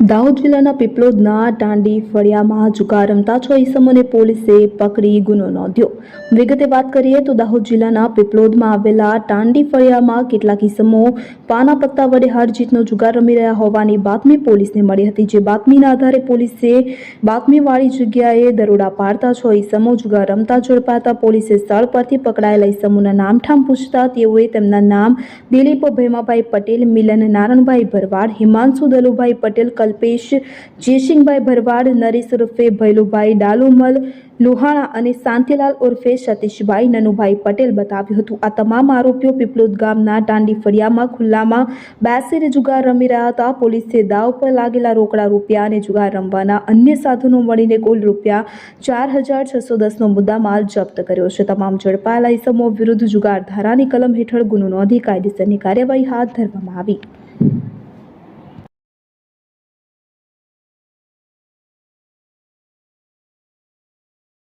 દાહોદ જિલ્લાના પીપલોદના ટાંડી ફળિયામાં જુગાર રમતા છ ઈસમોને પોલીસે પકડી ગુનો નોંધ્યો. વિગતે વાત કરીએ તો દાહોદ જિલ્લાના પીપલોદમાં આવેલા ટાંડી ફળિયામાં કેટલાક ઈસમો પાના પત્તા વડે હાર જીતનો જુગાર રમી રહ્યા હોવાની બાતમી પોલીસને મળી હતી, જે બાતમીના આધારે પોલીસે બાતમીવાળી જગ્યાએ દરોડા પાડતા છ ઈસમો જુગાર રમતા ઝડપાતા પોલીસે સ્થળ પરથી પકડાયેલા ઈસમોના નામઠામ પૂછતા તેઓએ તેમના નામ દિલીપ ભૈમાભાઈ પટેલ, મિલન નારણભાઈ ભરવાડ, હિમાંશુ દલુભાઈ પટેલ કલ્પેશ, જયસિંહભાઈ ભરવાડ, નરેશ ઉર્ફે ભૈલુભાઈ ડાલુમલ, લુહાણા અને શાંતિલાલ ઉર્ફે સતીશભાઈ નનુભાઈ પટેલ બતાવ્યું હતું. આ તમામ આરોપીઓ પીપલોદ ગામના ટાંડી ફળિયામાં, ખુલ્લામાં બેસીને જુગાર રમી રહ્યા હતા. પોલીસે દાવ પર લાગેલા રોકડા રૂપિયા અને જુગાર રમવાના અન્ય સાધનો મળીને કુલ રૂપિયા ચાર હજાર છસો દસનો મુદ્દામાલ જપ્ત કર્યો છે. તમામ ઝડપાયેલા ઇસમો વિરુદ્ધ જુગાર ધારાની કલમ હેઠળ ગુનો નોંધી કાયદેસરની કાર્યવાહી હાથ ધરવામાં આવી.